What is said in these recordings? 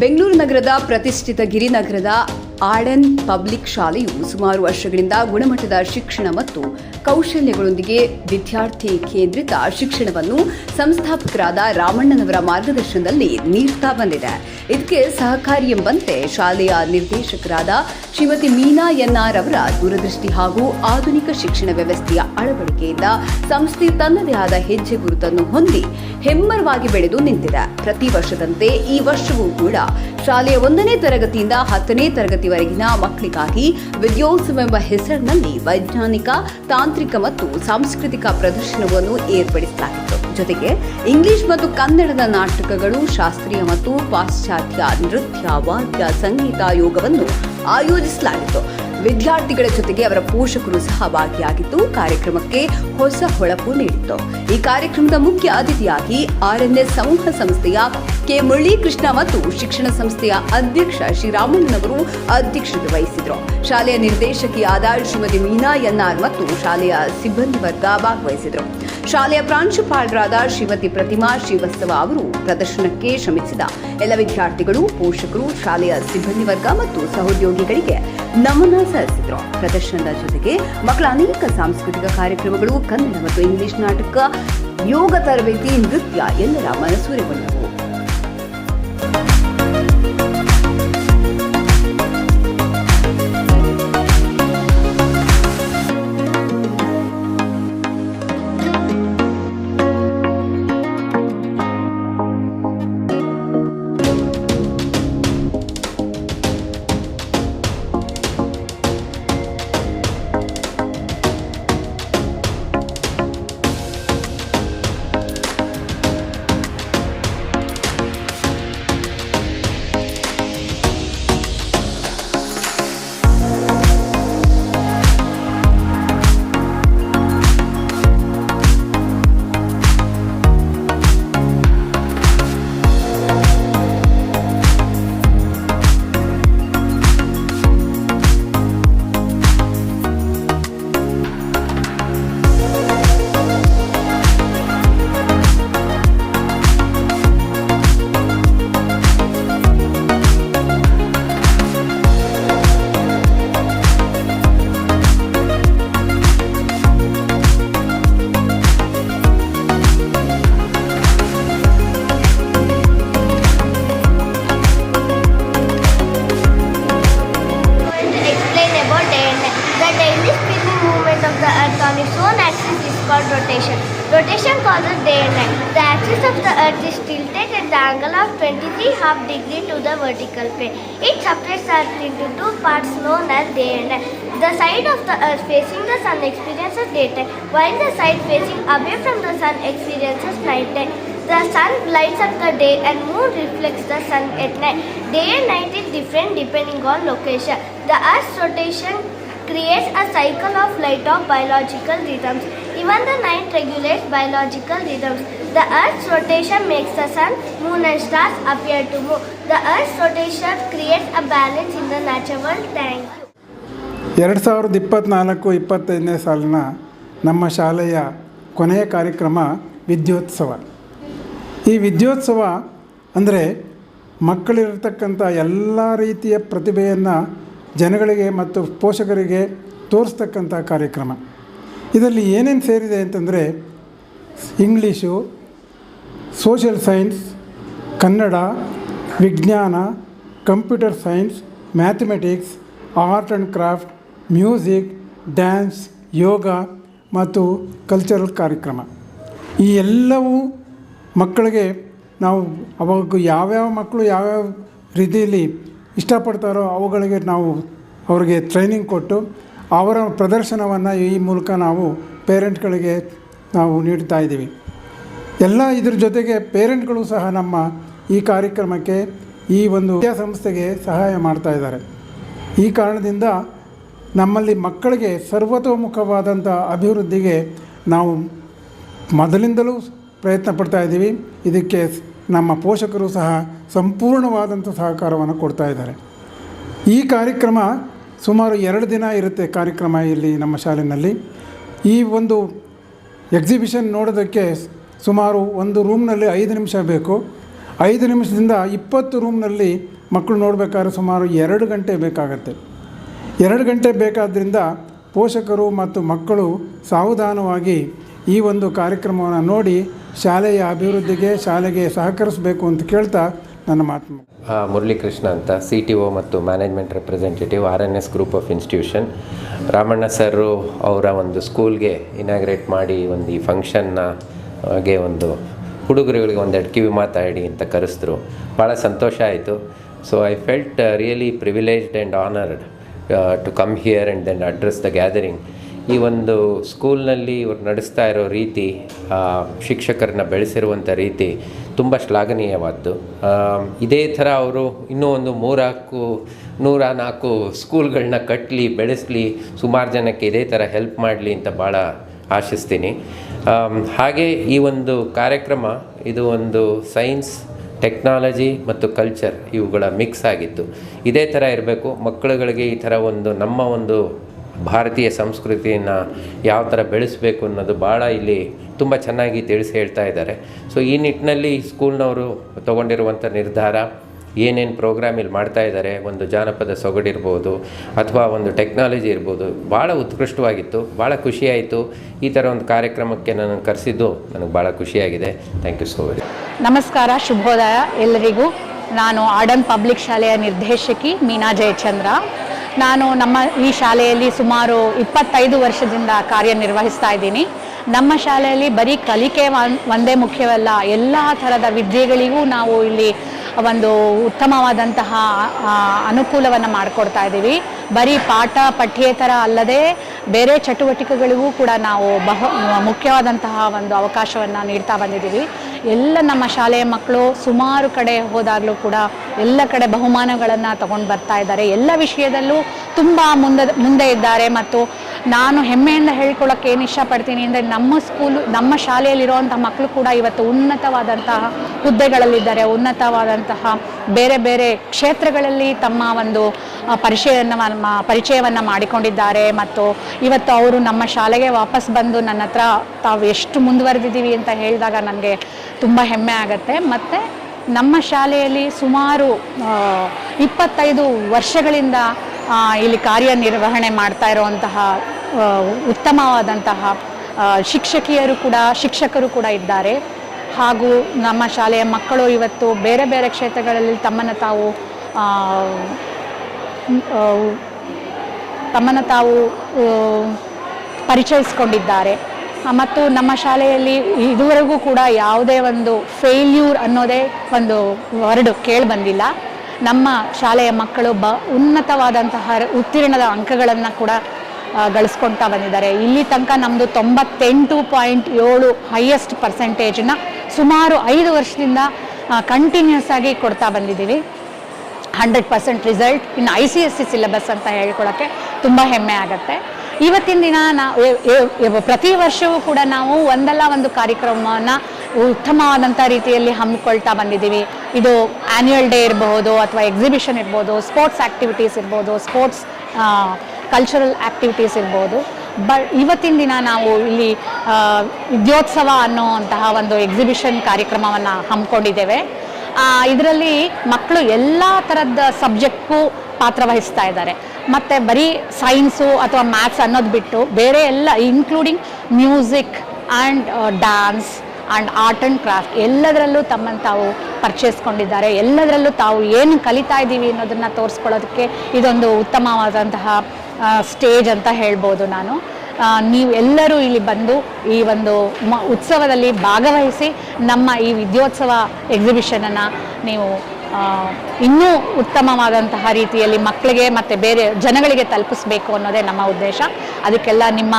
ಬೆಂಗಳೂರು ನಗರದ ಪ್ರತಿಷ್ಠಿತ ಗಿರಿನಗರದ ಆರ್ಡನ್ ಪಬ್ಲಿಕ್ ಶಾಲೆಯು ಸುಮಾರು ವರ್ಷಗಳಿಂದ ಗುಣಮಟ್ಟದ ಶಿಕ್ಷಣ ಮತ್ತು ಕೌಶಲ್ಯಗಳೊಂದಿಗೆ ವಿದ್ಯಾರ್ಥಿ ಕೇಂದ್ರಿತ ಶಿಕ್ಷಣವನ್ನು ಸಂಸ್ಥಾಪಕರಾದ ರಾಮಣ್ಣನವರ ಮಾರ್ಗದರ್ಶನದಲ್ಲಿ ನೀಡ್ತಾ ಬಂದಿದೆ. ಇದಕ್ಕೆ ಸಹಕಾರಿ ಎಂಬಂತೆ ಶಾಲೆಯ ನಿರ್ದೇಶಕರಾದ ಶ್ರೀಮತಿ ಮೀನಾ ಎನ್ಆರ್ ಅವರ ದೂರದೃಷ್ಟಿ ಹಾಗೂ ಆಧುನಿಕ ಶಿಕ್ಷಣ ವ್ಯವಸ್ಥೆಯ ಅಳವಡಿಕೆಯಿಂದ ಸಂಸ್ಥೆ ತನ್ನದೇ ಆದ ಹೆಜ್ಜೆ ಗುರುತನ್ನು ಹೊಂದಿ ಹೆಮ್ಮರವಾಗಿ ಬೆಳೆದು ನಿಂತಿದೆ. ಪ್ರತಿ ವರ್ಷದಂತೆ ಈ ವರ್ಷವೂ ಕೂಡ ಶಾಲೆಯ ಒಂದನೇ ತರಗತಿಯಿಂದ ಹತ್ತನೇ ತರಗತಿವರೆಗಿನ ಮಕ್ಕಳಿಗಾಗಿ ವಿದ್ಯೋತ್ಸವ ಎಂಬ ಹೆಸರಿನಲ್ಲಿ ವೈಜ್ಞಾನಿಕ, ತಾಂತ್ರಿಕ ಮತ್ತು ಸಾಂಸ್ಕೃತಿಕ ಪ್ರದರ್ಶನವನ್ನು ಏರ್ಪಡಿಸಲಾಗಿತ್ತು. ಜೊತೆಗೆ ಇಂಗ್ಲಿಷ್ ಮತ್ತು ಕನ್ನಡದ ನಾಟಕಗಳು, ಶಾಸ್ತ್ರೀಯ ಮತ್ತು ಪಾಶ್ಚಾತ್ಯ ನೃತ್ಯ, ವಾದ್ಯ, ಸಂಗೀತ ಯೋಗವನ್ನು ಆಯೋಜಿಸಲಾಗಿತ್ತು. ವಿದ್ಯಾರ್ಥಿಗಳ ಜೊತೆಗೆ ಅವರ ಪೋಷಕರು ಸಹ ಭಾಗಿಯಾಗಿದ್ದು ಕಾರ್ಯಕ್ರಮಕ್ಕೆ ಹೊಸ ಹೊಳಪು ನೀಡಿತ್ತು. ಈ ಕಾರ್ಯಕ್ರಮದ ಮುಖ್ಯ ಅತಿಥಿಯಾಗಿ ಆರ್ಎನ್ಎಸ್ ಸಮೂಹ ಸಂಸ್ಥೆಯ ಕೆ ಮುರಳೀಕೃಷ್ಣ ಮತ್ತು ಶಿಕ್ಷಣ ಸಂಸ್ಥೆಯ ಅಧ್ಯಕ್ಷ ಶ್ರೀರಾಮಣ್ಣನವರು ಅಧ್ಯಕ್ಷತೆ ವಹಿಸಿದರು. ಶಾಲೆಯ ನಿರ್ದೇಶಕಿಯಾದ ಶ್ರೀಮತಿ ಮೀನಾ ಎನ್ಆರ್ ಮತ್ತು ಶಾಲೆಯ ಸಿಬ್ಬಂದಿ ವರ್ಗ ಭಾಗವಹಿಸಿದರು. ಶಾಲೆಯ ಪ್ರಾಂಶುಪಾಲರಾದ ಶ್ರೀಮತಿ ಪ್ರತಿಮಾ ಶ್ರೀವತ್ಸವ ಅವರು ಪ್ರದರ್ಶನಕ್ಕೆ ಶ್ರಮಿಸಿದ. ಎಲ್ಲ ವಿದ್ಯಾರ್ಥಿಗಳು, ಪೋಷಕರು, ಶಾಲೆಯ ಸಿಬ್ಬಂದಿ ವರ್ಗ ಮತ್ತು ಸಹೋದ್ಯೋಗಿಗಳಿಗೆ ನಮನ ಸಲ್ಲಿಸಿದರು. ಪ್ರದರ್ಶನದ ಜೊತೆಗೆ ಮಕ್ಕಳ ಅನೇಕ ಸಾಂಸ್ಕೃತಿಕ ಕಾರ್ಯಕ್ರಮಗಳು ಕನ್ನಡ ಮತ್ತು ಇಂಗ್ಲಿಷ್ ನಾಟಕ, ಯೋಗ, ತರಬೇತಿ, ನೃತ್ಯ ಎಲ್ಲರ ಮನಸೂರೆಗೊಂಡವು. At the angle of 23 half degree to the vertical plane. It separates earth into two parts known as day and night. The side of the earth facing the sun experiences daytime, while the side facing away from the sun experiences nighttime. The sun lights up the day and moon reflects the sun at night. Day and night is different depending on location. The earth's rotation creates a cycle of light of biological rhythms. Even the night regulates biological rhythms. The earth's rotation makes the sun, moon and stars appear to move. The earth's rotation creates a balance in the natural you. ಎರಡು ಸಾವಿರದ ಇಪ್ಪತ್ತ್ನಾಲ್ಕು ಇಪ್ಪತ್ತೈದನೇ ಸಾಲಿನ ನಮ್ಮ ಶಾಲೆಯ ಕೊನೆಯ ಕಾರ್ಯಕ್ರಮ ವಿದ್ಯೋತ್ಸವ ಈ ವಿದ್ಯೋತ್ಸವ ಅಂದರೆ ಮಕ್ಕಳಿರತಕ್ಕಂಥ ಎಲ್ಲ ರೀತಿಯ ಪ್ರತಿಭೆಯನ್ನು ಜನಗಳಿಗೆ ಮತ್ತು ಪೋಷಕರಿಗೆ ತೋರಿಸ್ತಕ್ಕಂಥ ಕಾರ್ಯಕ್ರಮ ಇದರಲ್ಲಿ ಏನೇನು ಸೇರಿದೆ ಅಂತಂದರೆ ಇಂಗ್ಲೀಷು ಸೋಷಿಯಲ್ ಸೈನ್ಸ್ ಕನ್ನಡ, ವಿಜ್ಞಾನ computer science mathematics art and craft music dance yoga ಮತ್ತು ಕಲ್ಚರಲ್ ಕಾರ್ಯಕ್ರಮ. ಈ ಎಲ್ಲವೂ ಮಕ್ಕಳಿಗೆ ನಾವು ಅವಾಗ ಯಾವ್ಯಾವ ಮಕ್ಕಳು ಯಾವ್ಯಾವ ರೀತಿಯಲ್ಲಿ ಇಷ್ಟಪಡ್ತಾರೋ ಅವುಗಳಿಗೆ ನಾವು ಅವರಿಗೆ ಟ್ರೈನಿಂಗ್ ಕೊಟ್ಟು ಅವರ ಪ್ರದರ್ಶನವನ್ನು ಈ ಮೂಲಕ ನಾವು ಪೇರೆಂಟ್ಗಳಿಗೆ ನಾವು ನೀಡ್ತಾ ಇದ್ದೀವಿ. ಎಲ್ಲ ಇದ್ರ ಜೊತೆಗೆ ಪೇರೆಂಟ್ಗಳು ಸಹ ನಮ್ಮ ಈ ಕಾರ್ಯಕ್ರಮಕ್ಕೆ ಈ ಒಂದು ವಿದ್ಯಾಸಂಸ್ಥೆಗೆ ಸಹಾಯ ಮಾಡ್ತಾ ಇದ್ದಾರೆ. ಈ ಕಾರಣದಿಂದ ನಮ್ಮಲ್ಲಿ ಮಕ್ಕಳಿಗೆ ಸರ್ವತೋಮುಖವಾದಂಥ ಅಭಿವೃದ್ಧಿಗೆ ನಾವು ಮೊದಲಿಂದಲೂ ಪ್ರಯತ್ನ ಪಡ್ತಾ ಇದ್ದೀವಿ. ಇದಕ್ಕೆ ನಮ್ಮ ಪೋಷಕರು ಸಹ ಸಂಪೂರ್ಣವಾದಂಥ ಸಹಕಾರವನ್ನು ಕೊಡ್ತಾ ಇದ್ದಾರೆ. ಈ ಕಾರ್ಯಕ್ರಮ ಸುಮಾರು ಎರಡು ದಿನ ಇರುತ್ತೆ ಕಾರ್ಯಕ್ರಮ ಇಲ್ಲಿ ನಮ್ಮ ಶಾಲೆಯಲ್ಲಿ ಈ ಒಂದು ಎಕ್ಸಿಬಿಷನ್ ನೋಡೋದಕ್ಕೆ ಸುಮಾರು ಒಂದು ರೂಮ್ನಲ್ಲಿ ಐದು ನಿಮಿಷ ಬೇಕು. ಐದು ನಿಮಿಷದಿಂದ ಇಪ್ಪತ್ತು ರೂಮ್ನಲ್ಲಿ ಮಕ್ಕಳು ನೋಡಬೇಕಾದ್ರೆ ಸುಮಾರು ಎರಡು ಗಂಟೆ ಬೇಕಾಗತ್ತೆ. ಎರಡು ಗಂಟೆ ಬೇಕಾದ್ದರಿಂದ ಪೋಷಕರು ಮತ್ತು ಮಕ್ಕಳು ಸಾವಧಾನವಾಗಿ ಈ ಒಂದು ಕಾರ್ಯಕ್ರಮವನ್ನು ನೋಡಿ ಶಾಲೆಯ ಅಭಿವೃದ್ಧಿಗೆ ಶಾಲೆಗೆ ಸಹಕರಿಸಬೇಕು ಅಂತ ಕೇಳ್ತಾ ನನ್ನ ಮಾತು ಮುರಳೀಕೃಷ್ಣ ಅಂತ ಸಿ ಟಿ ಒ ಮತ್ತು management representative R N S group of institution Ramanna sir ಅವರ ಒಂದು ಸ್ಕೂಲ್ಗೆ ಇನಾಗ್ರೇಟ್ ಮಾಡಿ ಒಂದು ಈ ಫಂಕ್ಷನ್ನ ಗೆ ಒಂದು ಹುಡುಗರುಗಳಿಗೆ ಒಂದೆರಡು ಕಿವಿ ಮಾತಾಡಿ ಅಂತ ಕರೆಸಿದ್ರು. ಭಾಳ ಸಂತೋಷ ಆಯಿತು. So I felt really privileged and honoured to come here and then address the gathering ಈ ಒಂದು ಸ್ಕೂಲ್ನಲ್ಲಿ ಇವ್ರು ನಡೆಸ್ತಾ ಇರೋ ರೀತಿ ಶಿಕ್ಷಕರನ್ನ ಬೆಳೆಸಿರುವಂಥ ರೀತಿ ತುಂಬ ಶ್ಲಾಘನೀಯವಾದ್ದು. ಇದೇ ಥರ ಅವರು ಇನ್ನೂ ಒಂದು ಮೂರಾಕು ನೂರ ನಾಲ್ಕು ಸ್ಕೂಲ್ಗಳನ್ನ ಕಟ್ಟಲಿ ಬೆಳೆಸಲಿ, ಸುಮಾರು ಜನಕ್ಕೆ ಇದೇ ಥರ ಹೆಲ್ಪ್ ಮಾಡಲಿ ಅಂತ ಭಾಳ ಆಶಿಸ್ತೀನಿ. ಹಾಗೆ ಈ ಒಂದು ಕಾರ್ಯಕ್ರಮ, ಇದು ಒಂದು ಸೈನ್ಸ್, ಟೆಕ್ನಾಲಜಿ ಮತ್ತು ಕಲ್ಚರ್ ಇವುಗಳ ಮಿಕ್ಸ್ ಆಗಿತ್ತು ಇದೇ ಥರ ಇರಬೇಕು, ಮಕ್ಕಳುಗಳಿಗೆ ಈ ಥರ ಒಂದು ನಮ್ಮ ಒಂದು ಭಾರತೀಯ ಸಂಸ್ಕೃತಿಯನ್ನು ಯಾವ ಥರ ಬೆಳೆಸಬೇಕು ಅನ್ನೋದು ಭಾಳ ಇಲ್ಲಿ ತುಂಬ ಚೆನ್ನಾಗಿ ತಿಳಿಸಿ ಹೇಳ್ತಾ ಇದ್ದಾರೆ. ಸೊ ಈ ನಿಟ್ಟಿನಲ್ಲಿ ಸ್ಕೂಲ್ನವರು ತೊಗೊಂಡಿರುವಂಥ ನಿರ್ಧಾರ ಏನೇನು ಪ್ರೋಗ್ರಾಮ್ ಇಲ್ಲಿ ಮಾಡ್ತಾ ಇದ್ದಾರೆ, ಒಂದು ಜಾನಪದ ಸೊಗಡಿರ್ಬೋದು ಅಥವಾ ಒಂದು ಟೆಕ್ನಾಲಜಿ ಇರ್ಬೋದು ಭಾಳ ಉತ್ಕೃಷ್ಟವಾಗಿತ್ತು ಭಾಳ ಖುಷಿಯಾಯಿತು ಈ ಥರ ಒಂದು ಕಾರ್ಯಕ್ರಮಕ್ಕೆ ನಾನು ಕರೆಸಿದ್ದು ನನಗೆ ಭಾಳ ಖುಷಿಯಾಗಿದೆ ಥ್ಯಾಂಕ್ ಯು ಸೋ ಮಚ್ ನಮಸ್ಕಾರ, ಶುಭೋದಯ ಎಲ್ಲರಿಗೂ. ನಾನು ಆಡನ್ ಪಬ್ಲಿಕ್ ಶಾಲೆಯ ನಿರ್ದೇಶಕಿ ಮೀನಾ ಜಯಚಂದ್ರ. ನಾನು ನಮ್ಮ ಈ ಶಾಲೆಯಲ್ಲಿ ಸುಮಾರು ಇಪ್ಪತ್ತೈದು ವರ್ಷದಿಂದ ಕಾರ್ಯನಿರ್ವಹಿಸ್ತಾ ಇದ್ದೀನಿ. ನಮ್ಮ ಶಾಲೆಯಲ್ಲಿ ಬರೀ ಕಲಿಕೆ ಒಂದೇ ಮುಖ್ಯವಲ್ಲ, ಎಲ್ಲ ಥರದ ವಿದ್ಯೆಗಳಿಗೂ ನಾವು ಇಲ್ಲಿ ಒಂದು ಉತ್ತಮವಾದಂತಹ ಅನುಕೂಲವನ್ನು ಮಾಡಿಕೊಡ್ತಾ ಇದ್ದೀವಿ. ಬರೀ ಪಾಠ, ಪಠ್ಯೇತರ ಅಲ್ಲದೆ ಬೇರೆ ಚಟುವಟಿಕೆಗಳಿಗೂ ಕೂಡ ನಾವು ಬಹು, ಮುಖ್ಯವಾದಂತಹ ಒಂದು ಅವಕಾಶವನ್ನು ನೀಡ್ತಾ ಬಂದಿದ್ದೀವಿ. ಎಲ್ಲ ನಮ್ಮ ಶಾಲೆಯ ಮಕ್ಕಳು ಸುಮಾರು ಕಡೆ ಹೋದಾಗಲೂ ಕೂಡ ಎಲ್ಲ ಕಡೆ ಬಹುಮಾನಗಳನ್ನು ತಗೊಂಡು ಬರ್ತಾ ಇದ್ದಾರೆ. ಎಲ್ಲ ವಿಷಯದಲ್ಲೂ ತುಂಬ ಮುಂದೆ ಮುಂದೆ ಇದ್ದಾರೆ ಮತ್ತು ನಾನು ಹೆಮ್ಮೆಯಿಂದ ಹೇಳ್ಕೊಳ್ಳೋಕೆ ಏನು ಇಷ್ಟಪಡ್ತೀನಿ ಅಂದರೆ ನಮ್ಮ ಸ್ಕೂಲು ನಮ್ಮ ಶಾಲೆಯಲ್ಲಿರುವಂಥ ಮಕ್ಕಳು ಕೂಡ ಇವತ್ತು ಉನ್ನತವಾದಂತಹ ಹುದ್ದೆಗಳಲ್ಲಿದ್ದಾರೆ. ಉನ್ನತವಾದಂತಹ ಬೇರೆ ಬೇರೆ ಕ್ಷೇತ್ರಗಳಲ್ಲಿ ತಮ್ಮ ಒಂದು ಪರಿಚಯವನ್ನು ಪರಿಚಯವನ್ನು ಮಾಡಿಕೊಂಡಿದ್ದಾರೆ. ಮತ್ತು ಇವತ್ತು ಅವರು ನಮ್ಮ ಶಾಲೆಗೆ ವಾಪಸ್ ಬಂದು ನನ್ನ ಹತ್ರ ತಾವು ಎಷ್ಟು ಮುಂದುವರೆದಿದ್ದೀವಿ ಅಂತ ಹೇಳಿದಾಗ ನನಗೆ ತುಂಬ ಹೆಮ್ಮೆ ಆಗುತ್ತೆ. ಮತ್ತು ನಮ್ಮ ಶಾಲೆಯಲ್ಲಿ ಸುಮಾರು ಇಪ್ಪತ್ತೈದು ವರ್ಷಗಳಿಂದ ಇಲ್ಲಿ ಕಾರ್ಯನಿರ್ವಹಣೆ ಮಾಡ್ತಾ ಇರುವಂತಹ ಉತ್ತಮವಾದಂತಹ ಶಿಕ್ಷಕಿಯರು ಕೂಡ, ಶಿಕ್ಷಕರು ಕೂಡ ಇದ್ದಾರೆ. ಹಾಗೂ ನಮ್ಮ ಶಾಲೆಯ ಮಕ್ಕಳು ಇವತ್ತು ಬೇರೆ ಬೇರೆ ಕ್ಷೇತ್ರಗಳಲ್ಲಿ ತಮ್ಮನ್ನು ತಾವು ತಮ್ಮನ್ನು ತಾವು ಪರಿಚಯಿಸ್ಕೊಂಡಿದ್ದಾರೆ. ಮತ್ತು ನಮ್ಮ ಶಾಲೆಯಲ್ಲಿ ಇದುವರೆಗೂ ಕೂಡ ಯಾವುದೇ ಒಂದು ಫೇಲ್ಯೂರ್ ಅನ್ನೋದೇ ಒಂದು ವರ್ಡ್ ಕೇಳಿ ಬಂದಿಲ್ಲ. ನಮ್ಮ ಶಾಲೆಯ ಮಕ್ಕಳು ಬ ಉನ್ನತವಾದಂತಹ ಉತ್ತೀರ್ಣದ ಅಂಕಗಳನ್ನು ಕೂಡ ಗಳಿಸ್ಕೊಳ್ತಾ ಬಂದಿದ್ದಾರೆ. ಇಲ್ಲಿ ತನಕ ನಮ್ಮದು ತೊಂಬತ್ತೆಂಟು ಪಾಯಿಂಟ್ ಏಳು ಹೈಯೆಸ್ಟ್ ಪರ್ಸೆಂಟೇಜನ್ನ ಸುಮಾರು ಐದು ವರ್ಷದಿಂದ ಕಂಟಿನ್ಯೂಸ್ ಆಗಿ ಕೊಡ್ತಾ ಬಂದಿದ್ದೀವಿ. Hundred percent result. ಇನ್ನು I C S C syllabus ಅಂತ ಹೇಳ್ಕೊಳ್ಳೋಕ್ಕೆ ತುಂಬ ಹೆಮ್ಮೆ ಆಗುತ್ತೆ. ಇವತ್ತಿನ ದಿನ ನಾವು ಪ್ರತಿ ವರ್ಷವೂ ಕೂಡ ನಾವು ಒಂದಲ್ಲ ಒಂದು ಕಾರ್ಯಕ್ರಮವನ್ನು ಉತ್ತಮವಾದಂಥ ರೀತಿಯಲ್ಲಿ ಹಮ್ಮಿಕೊಳ್ತಾ ಬಂದಿದ್ದೀವಿ. ಇದು ಆ್ಯನ್ಯುವಲ್ ಡೇ ಇರಬಹುದು ಅಥವಾ ಎಕ್ಸಿಬಿಷನ್ ಇರ್ಬೋದು ಸ್ಪೋರ್ಟ್ಸ್ ಆ್ಯಕ್ಟಿವಿಟೀಸ್ ಇರ್ಬೋದು ಸ್ಪೋರ್ಟ್ಸ್ ಕಲ್ಚರಲ್ ಆ್ಯಕ್ಟಿವಿಟೀಸ್ ಇರ್ಬೋದು ಬಟ್ ಇವತ್ತಿನ ದಿನ ನಾವು ಇಲ್ಲಿ ವಿದ್ಯೋತ್ಸವ ಅನ್ನುವಂತಹ ಒಂದು ಎಕ್ಸಿಬಿಷನ್ ಕಾರ್ಯಕ್ರಮವನ್ನು ಹಮ್ಮಿಕೊಂಡಿದ್ದೇವೆ. ಇದರಲ್ಲಿ ಮಕ್ಕಳು ಎಲ್ಲ ಥರದ ಸಬ್ಜೆಕ್ಟ್ಗೂ ಪಾತ್ರ ವಹಿಸ್ತಾ ಇದ್ದಾರೆ. ಮತ್ತು ಬರೀ ಸೈನ್ಸು ಅಥವಾ ಮ್ಯಾಥ್ಸ್ ಅನ್ನೋದು ಬಿಟ್ಟು ಬೇರೆ ಎಲ್ಲ including music and dance and art and craft ಎಲ್ಲದರಲ್ಲೂ ತಮ್ಮನ್ನು ತಾವು ಪರ್ಚೇಸ್ಕೊಂಡಿದ್ದಾರೆ ಎಲ್ಲದರಲ್ಲೂ ತಾವು ಏನು ಕಲಿತಾ ಇದ್ದೀವಿ ಅನ್ನೋದನ್ನು ತೋರಿಸ್ಕೊಳ್ಳೋದಕ್ಕೆ ಇದೊಂದು ಉತ್ತಮವಾದಂತಹ ಸ್ಟೇಜ್ ಅಂತ ಹೇಳ್ಬೋದು ನಾನು. ನೀವು ಎಲ್ಲರೂ ಇಲ್ಲಿ ಬಂದು ಈ ಒಂದು ಮ, ಉತ್ಸವದಲ್ಲಿ ಭಾಗವಹಿಸಿ ನಮ್ಮ ಈ ವಿದ್ಯೋತ್ಸವ ಎಕ್ಸಿಬಿಷನನ್ನು ನೀವು ಇನ್ನೂ ಉತ್ತಮವಾದಂತಹ ರೀತಿಯಲ್ಲಿ ಮಕ್ಕಳಿಗೆ ಮತ್ತು ಬೇರೆ ಜನಗಳಿಗೆ ತಲುಪಿಸ್ಬೇಕು ಅನ್ನೋದೇ ನಮ್ಮ ಉದ್ದೇಶ. ಅದಕ್ಕೆಲ್ಲ ನಿಮ್ಮ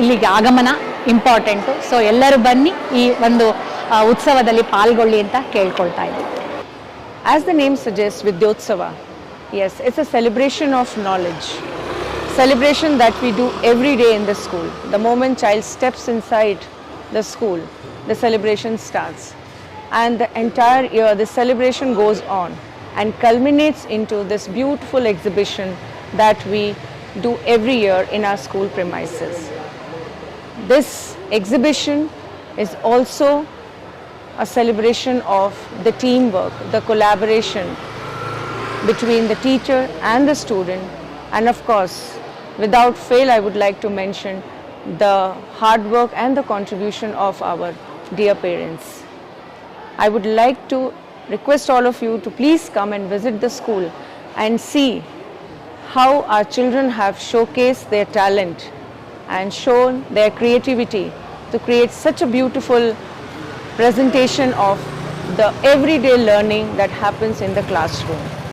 ಇಲ್ಲಿಗೆ ಆಗಮನ. ಇಂಪಾರ್ಟೆಂಟು ಸೊ ಎಲ್ಲರೂ ಬನ್ನಿ ಈ ಒಂದು ಉತ್ಸವದಲ್ಲಿ ಪಾಲ್ಗೊಳ್ಳಿ ಅಂತ ಕೇಳ್ಕೊಳ್ತಾ ಇದ್ದೀನಿ As the name suggests, Vidyotsava, yes, it's a celebration of knowledge. Celebration that we do every day in the school. The moment child steps inside the school, the celebration starts. And the entire year, the celebration goes on and culminates into this beautiful exhibition that we do every year in our school premises. This exhibition is also a celebration of the teamwork, the collaboration between the teacher and the student, and of course, without fail, I would like to mention the hard work and the contribution of our dear parents. I would like to request all of you to please come and visit the school and see how our children have showcased their talent and shown their creativity to create such a beautiful presentation of the everyday learning that happens in the classroom.